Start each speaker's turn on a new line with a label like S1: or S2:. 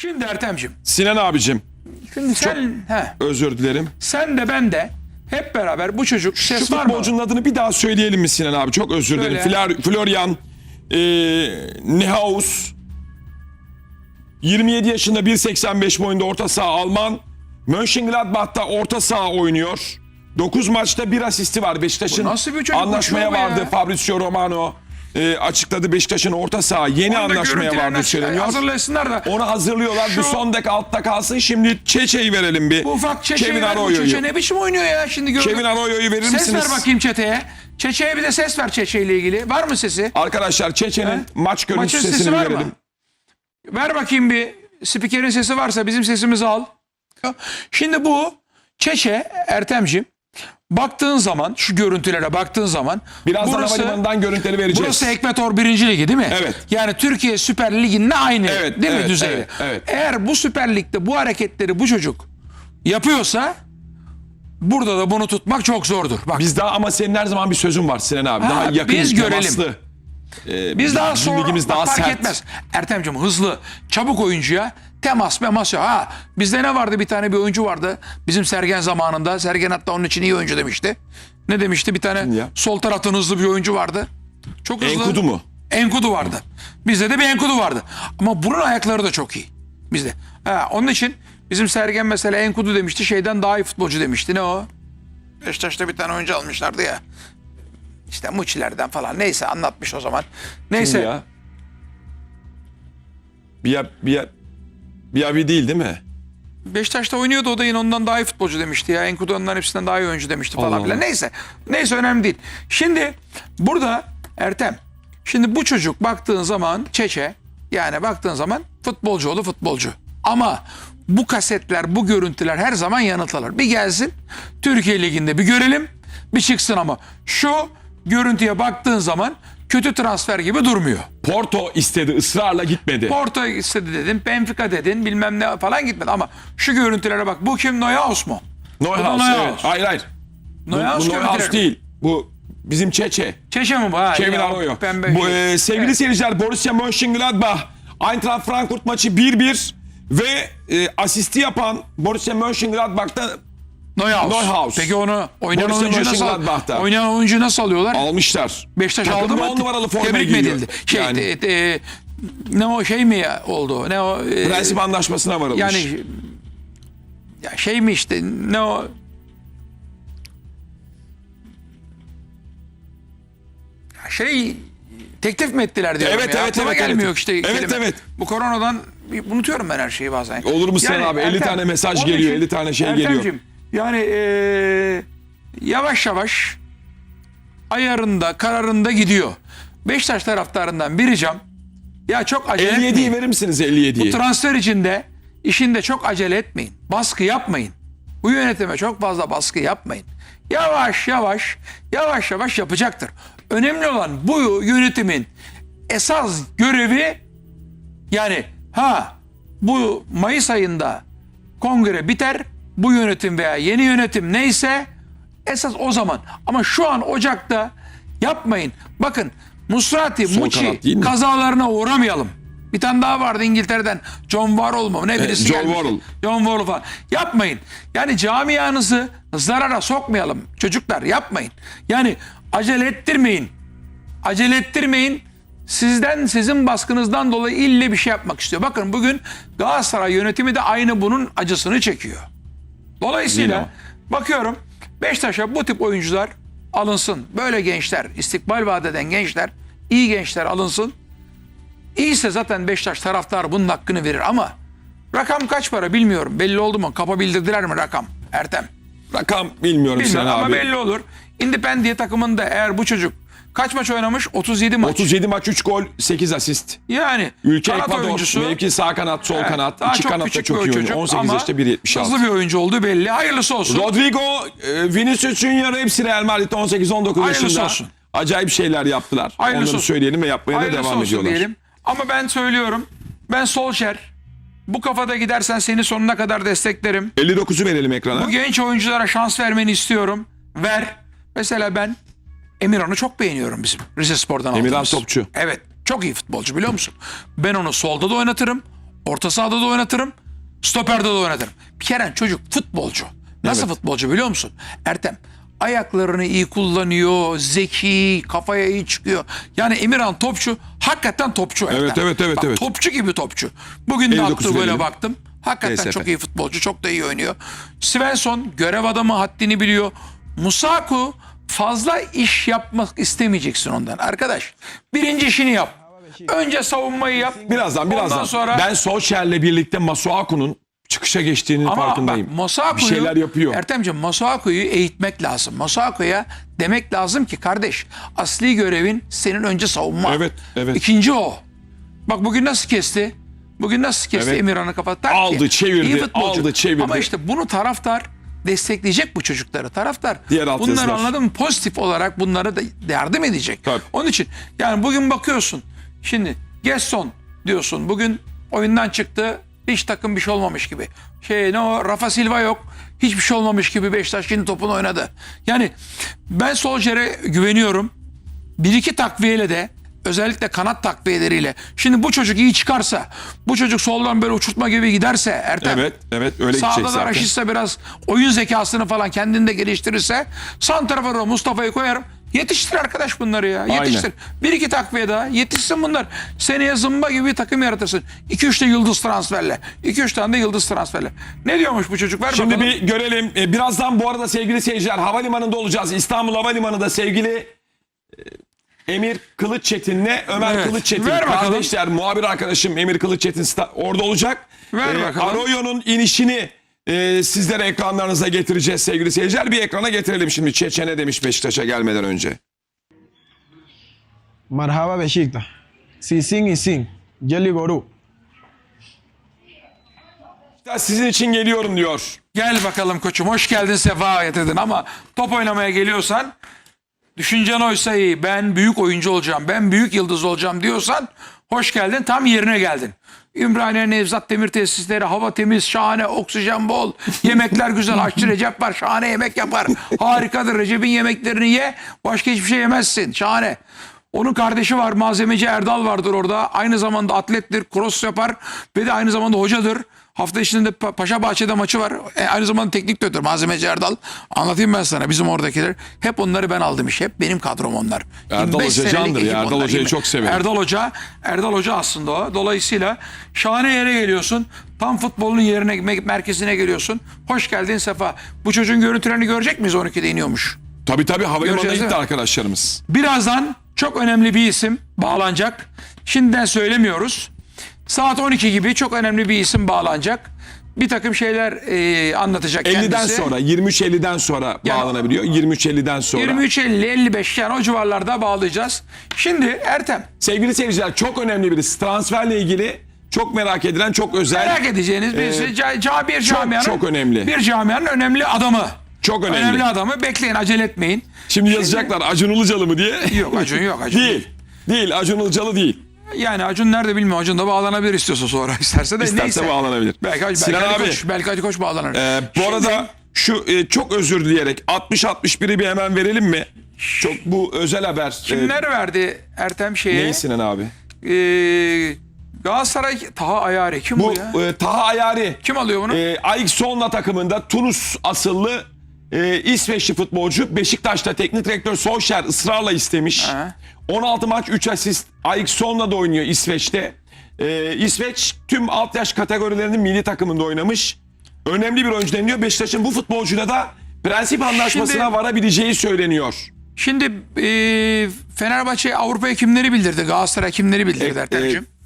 S1: Şimdi Ertem'cim.
S2: Sinan abicim
S1: Şimdi sen, he,
S2: özür dilerim.
S1: sen de ben de hep beraber bu çocuk
S2: Şu
S1: ses var mı?
S2: futbolcunun adını bir daha söyleyelim mi Sinan abi? Çok özür dilerim.
S1: Söyle.
S2: Flor- Florian e, Neuhaus 27 yaşında 1.85 boyunda orta saha Alman. Mönchengladbach'ta orta saha oynuyor. 9 maçta bir asisti var Beşiktaş'ın.
S1: Bu nasıl bir çocuk
S2: Anlaşmaya vardı? Fabrizio Romano. E, açıkladı Beşiktaş'ın orta saha yeni
S1: Onu da
S2: anlaşmaya
S1: görüntülerine
S2: vardı söyleniyor.
S1: Hazırlasınlar da.
S2: Onu hazırlıyorlar.
S1: Şu-
S2: Bu son dakika altta kalsın. Şimdi Çeçe'yi verelim bir.
S1: Bu ufak Çeçe'yi
S2: Kevin
S1: ver bu
S2: Arroyo'yu.
S1: Çeçe ne biçim oynuyor ya şimdi gördüm.
S2: Kevin Arroyo'yu verir
S1: Ses
S2: misiniz?
S1: ver bakayım Çete'ye. Çeçe'ye bir de ses ver Çeçe ile ilgili. Var mı sesi?
S2: Arkadaşlar Çeçe'nin
S1: He?
S2: maç görüntüsü
S1: Maçın sesi
S2: sesini
S1: var mı?
S2: verelim.
S1: Ver bakayım bir spikerin sesi varsa bizim sesimizi al. Şimdi bu Çeçe Ertem'cim baktığın zaman şu görüntülere baktığın zaman
S2: Birazdan
S1: burası,
S2: havalimanından görüntüleri vereceğiz.
S1: burası Ekvator 1. Ligi değil mi?
S2: Evet.
S1: Yani Türkiye Süper Ligi'nde aynı
S2: Evet,
S1: değil mi
S2: evet,
S1: düzeyi?
S2: evet, evet.
S1: Eğer bu Süper Lig'de bu hareketleri bu çocuk yapıyorsa burada da bunu tutmak çok zordur. Bak
S2: Biz daha ama senin her zaman bir sözün var Sinan abi.
S1: Ha,
S2: daha yakın
S1: biz görelim.
S2: temaslı. Ee,
S1: Biz daha sonra
S2: ligimiz
S1: bak
S2: daha
S1: fark
S2: sert.
S1: etmez. Ertem'cim hızlı, çabuk oyuncuya temas memas yok. Ha bizde ne vardı bir tane bir oyuncu vardı. Bizim Sergen zamanında. Sergen hatta onun için iyi oyuncu demişti. Ne demişti bir tane
S2: ya?
S1: sol taraftan hızlı bir oyuncu vardı. Çok hızlı.
S2: Enkudu mu?
S1: Enkudu vardı. Bizde de bir Enkudu vardı. Ama bunun ayakları da çok iyi. Bizde. Ha, onun için bizim Sergen mesela Enkudu demişti. Şeyden daha iyi futbolcu demişti. Ne o? Beşiktaş'ta bir tane oyuncu almışlardı ya. İşte Muçilerden falan. Neyse anlatmış o zaman. Neyse.
S2: Kim ya? Bir bir bir abi değil değil mi?
S1: Beşiktaş'ta oynuyordu o da yine ondan daha iyi futbolcu demişti ya. Enkudu ondan hepsinden daha iyi oyuncu demişti falan
S2: Allah
S1: filan. Neyse. Neyse önemli değil. Şimdi burada Ertem. Şimdi bu çocuk baktığın zaman Çeçe yani baktığın zaman futbolcu oldu futbolcu. Ama bu kasetler, bu görüntüler her zaman yanıltılır. Bir gelsin Türkiye Ligi'nde bir görelim bir çıksın ama şu görüntüye baktığın zaman kötü transfer gibi durmuyor.
S2: Porto istedi ısrarla gitmedi.
S1: Porto istedi dedin, Benfica dedin, bilmem ne falan gitmedi ama şu görüntülere bak. Bu kim Neuhaus mu?
S2: Neuhaus
S1: Bu da
S2: evet.
S1: Neuhaus.
S2: Hayır hayır. Bu,
S1: Neuhaus
S2: bu Neuhaus
S1: görüntüleri.
S2: değil. Bu bizim Çeçe.
S1: Çeşe mi bu? Ha,
S2: Kevin Arroyo. Bu, e, sevgili
S1: Evet.
S2: seyirciler Borussia Mönchengladbach Eintracht Frankfurt maçı 1-1 ve e, asisti yapan Borussia Mönchengladbach'ta
S1: Neuhaus.
S2: Neuhaus.
S1: Peki onu oynayan
S2: Borussia
S1: oyuncu nasıl,
S2: Mönchengladbach'ta.
S1: oynayan oyuncu nasıl alıyorlar?
S2: almışlar.
S1: Beşiktaş aldı
S2: Takımda
S1: mı?
S2: on numaralı formayı
S1: Tebrik mi edildi? Şey,
S2: Yani.
S1: e, e, ne o şey mi ya oldu? Ne o? e,
S2: Prensip anlaşmasına varılmış.
S1: yani ya şey mi işte ne o? Ya şey teklif mi ettiler diyorum
S2: Evet,
S1: ya.
S2: evet,
S1: Aklıma
S2: evet,
S1: gelmiyor
S2: evet.
S1: işte.
S2: Evet, evet.
S1: Bu koronadan unutuyorum ben her şeyi bazen.
S2: Olur mu Sinan abi? 50 tane mesaj geliyor,
S1: için
S2: 50 tane şey geliyor.
S1: Yani eee, yavaş yavaş ayarında, kararında gidiyor. Beşiktaş taraftarından bir ricam ya çok acele
S2: 57'yi
S1: etmeyin.
S2: verir misiniz 57'yi?
S1: Transfer içinde işinde çok acele etmeyin. Baskı yapmayın. Bu yönetime çok fazla baskı yapmayın. Yavaş yavaş, yavaş yavaş yapacaktır. Önemli olan bu yönetimin esas görevi yani ha bu Mayıs ayında kongre biter. Bu yönetim veya yeni yönetim neyse esas o zaman. Ama şu an Ocak'ta yapmayın. Bakın Musrati,
S2: Sol
S1: Muçi kazalarına uğramayalım. Bir tane daha vardı İngiltere'den. John Warhol mu? Ne birisi
S2: John
S1: gelmişti.
S2: Warhol.
S1: John Warhol falan. Yapmayın. Yani camianızı zarara sokmayalım. Çocuklar yapmayın. Yani acele ettirmeyin. Acele ettirmeyin. Sizden, sizin baskınızdan dolayı ille bir şey yapmak istiyor. Bakın bugün Galatasaray yönetimi de aynı bunun acısını çekiyor. Dolayısıyla
S2: Yine
S1: bakıyorum Beşiktaş'a bu tip oyuncular alınsın. Böyle gençler, istikbal vadeden gençler, iyi gençler alınsın. İyiyse zaten Beşiktaş taraftarı bunun hakkını verir ama rakam kaç para bilmiyorum. Belli oldu mu? Kapa bildirdiler mi rakam? Ertem.
S2: Rakam bilmiyorum
S1: Bilmiyorum ama
S2: abi.
S1: belli olur. Independent takımında eğer bu çocuk kaç maç oynamış? 37 maç.
S2: 37 maç 3 gol 8 asist.
S1: Yani
S2: Ülke
S1: kanat
S2: Ekvador
S1: oyuncusu.
S2: mevki sağ kanat sol
S1: Evet,
S2: kanat. iki
S1: çok
S2: kanat da
S1: küçük
S2: çok iyi oynuyor. 18
S1: ama
S2: yaşta 1.76.
S1: Hızlı bir oyuncu olduğu belli. Hayırlısı olsun.
S2: Rodrigo, e, Vinicius Junior hepsi Real Madrid'de 18-19
S1: Hayırlısı
S2: yaşında.
S1: olsun.
S2: Acayip şeyler yaptılar.
S1: Hayırlısı
S2: Onları
S1: olsun.
S2: söyleyelim ve yapmaya da
S1: Hayırlısı
S2: devam
S1: olsun
S2: ediyorlar.
S1: diyelim. Ama ben söylüyorum. Ben Solskjaer bu kafada gidersen seni sonuna kadar desteklerim.
S2: 59'u verelim ekrana.
S1: Bu genç oyunculara şans vermeni istiyorum. Ver. Mesela ben Emirhan'ı çok beğeniyorum bizim Rize Spor'dan
S2: Emirhan
S1: aldığımız.
S2: topçu.
S1: Evet. Çok iyi futbolcu biliyor musun? Ben onu solda da oynatırım. Orta sahada da oynatırım. Stoperde de oynatırım. Bir kere çocuk futbolcu. Nasıl
S2: Evet.
S1: futbolcu biliyor musun? Ertem ayaklarını iyi kullanıyor, zeki, kafaya iyi çıkıyor. Yani Emirhan topçu, hakikaten topçu Ertem.
S2: Evet, evet, evet,
S1: Bak,
S2: evet.
S1: Topçu gibi topçu. Bugün de
S2: 59
S1: attığı
S2: verelim.
S1: baktım. Hakikaten
S2: DSP.
S1: çok iyi futbolcu, çok da iyi oynuyor. Svensson görev adamı haddini biliyor. Musaku fazla iş yapmak istemeyeceksin ondan. Arkadaş birinci işini yap. Önce savunmayı yap.
S2: Birazdan birazdan.
S1: Ondan sonra
S2: Ben Solskjaer'le birlikte Masuaku'nun çıkışa geçtiğinin farkındayım.
S1: bak Masuaku'yu
S2: bir şeyler yapıyor.
S1: Ertemciğim Masuaku'yu eğitmek lazım. Masuaku'ya demek lazım ki kardeş asli görevin senin önce savunma.
S2: Evet, evet.
S1: İkinci o. Bak bugün nasıl kesti? Bugün nasıl kesti
S2: Evet.
S1: Emirhan'ı kafa tak
S2: Aldı, çevirdi,
S1: İyi futbolcu.
S2: aldı, çevirdi.
S1: Ama işte bunu taraftar destekleyecek bu çocukları. Taraftar
S2: Diğer alt
S1: bunları
S2: yazılar.
S1: anladın mı? Pozitif olarak bunlara da yardım edecek.
S2: Tabii.
S1: Onun için yani bugün bakıyorsun. Şimdi Gesson diyorsun. Bugün oyundan çıktı. Hiç takım bir şey olmamış gibi. Şey ne o Rafa Silva yok. Hiçbir şey olmamış gibi Beşiktaş şimdi topunu oynadı. Yani ben Solskjaer'e güveniyorum. Bir iki takviyeyle de özellikle kanat takviyeleriyle. Şimdi bu çocuk iyi çıkarsa, bu çocuk soldan böyle uçurtma gibi giderse Ertem.
S2: Evet, evet öyle gidecek
S1: Sağda da. Raşit'se biraz oyun zekasını falan kendinde geliştirirse Santrafor'a Mustafa'yı koyarım. Yetiştir arkadaş bunları ya. Yetiştir. Bir iki takviye daha yetişsin bunlar. Seneye zımba gibi bir takım yaratırsın. 2-3 de yıldız transferle. 2-3 tane de yıldız transferle. Ne diyormuş bu çocuk? Ver
S2: Şimdi
S1: bakalım.
S2: bir görelim. Ee, Birazdan bu arada sevgili seyirciler havalimanında olacağız. İstanbul Havalimanı'nda sevgili Emir Kılıççetin'le Ömer
S1: Evet.
S2: Kılıççetin
S1: Ver bakalım.
S2: kardeşler muhabir arkadaşım Emir Kılıççetin sta- orada olacak.
S1: Ver
S2: Ee,
S1: bakalım.
S2: Arroyo'nun inişini e, sizlere ekranlarınıza getireceğiz sevgili seyirciler. Bir ekrana getirelim şimdi. Çeçene demiş Beşiktaş'a gelmeden önce.
S3: Marhaba Beşiktaş. Sisin isin. Jeli Goru.
S2: Sizin için geliyorum diyor.
S1: Gel bakalım koçum hoş geldin sefa getirdin ama top oynamaya geliyorsan düşüncen oysa iyi ben büyük oyuncu olacağım ben büyük yıldız olacağım diyorsan hoş geldin tam yerine geldin. Ümraniye Nevzat Demir Tesisleri hava temiz şahane oksijen bol yemekler güzel aşçı Recep var şahane yemek yapar harikadır Recep'in yemeklerini ye başka hiçbir şey yemezsin şahane. Onun kardeşi var malzemeci Erdal vardır orada aynı zamanda atlettir cross yapar ve de aynı zamanda hocadır. Hafta içinde Pa- Paşa Bahçe'de maçı var. E, aynı zamanda teknik direktör malzemeci Erdal. Anlatayım ben sana bizim oradakiler. Hep onları ben aldım iş. Hep benim kadrom onlar.
S2: Erdal
S1: 25
S2: Hoca candır ya. Erdal. Hoca'yı çok severim.
S1: Erdal Hoca, Erdal Hoca aslında o. Dolayısıyla şahane yere geliyorsun. Tam futbolun yerine me- merkezine geliyorsun. Hoş geldin Sefa. Bu çocuğun görüntülerini görecek miyiz 12'de iniyormuş?
S2: Tabii tabii havalimanına gitti arkadaşlarımız.
S1: Birazdan çok önemli bir isim bağlanacak. Şimdiden söylemiyoruz. Saat 12 gibi çok önemli bir isim bağlanacak. Bir takım şeyler e, anlatacak
S2: 50'den
S1: kendisi.
S2: sonra 23.50'den sonra
S1: Yani-
S2: bağlanabiliyor. 23.50'den sonra.
S1: 23.50 55 yani o civarlarda bağlayacağız. Şimdi Ertem
S2: Sevgili seyirciler çok önemli birisi. Transferle ilgili çok merak edilen, çok özel.
S1: merak edeceğiniz birisi ca, ca- bir
S2: Ee, çok-
S1: camianın
S2: çok önemli.
S1: bir camianın önemli adamı.
S2: Çok önemli.
S1: Önemli adamı. Bekleyin acele etmeyin.
S2: Şimdi yazacaklar Acun Ilıcalı mı diye.
S1: Yok Acun yok Acun.
S2: değil. Değil. Acun Ilıcalı değil.
S1: Yani Acun nerede bilmiyorum. Acun da bağlanabilir istiyorsa sonra isterse de
S2: İsterse
S1: neyse.
S2: bağlanabilir.
S1: Belki, belki,
S2: Sinan
S1: Ali
S2: abi.
S1: Koç, belki Ali Koç bağlanır.
S2: Ee, bu
S1: Şimdi-
S2: arada şu e, çok özür dileyerek 60-61'i bir hemen verelim mi? Çok bu özel haber.
S1: Kimler verdi Ertem şeye?
S2: neyi Sinan abi?
S1: Ee, Galatasaray Taha Ayari kim bu,
S2: Bu
S1: ya?
S2: e, Taha Ayari.
S1: Kim alıyor bunu?
S2: E, AX Solna takımında Tunus asıllı e, İsveçli futbolcu Beşiktaş'ta teknik direktör Solskjaer ısrarla istemiş.
S1: Ha.
S2: 16 maç 3 asist AX Solna'da oynuyor İsveç'te. E, İsveç tüm alt yaş kategorilerinin milli takımında oynamış. Önemli bir oyuncu deniliyor. Beşiktaş'ın bu futbolcuyla da prensip anlaşmasına
S1: Şimdi-
S2: varabileceği söyleniyor.
S1: Şimdi e, Fenerbahçe Avrupa'ya kimleri bildirdi? Galatasaray kimleri bildirdi
S2: E,
S1: Ertem'ciğim?
S2: e,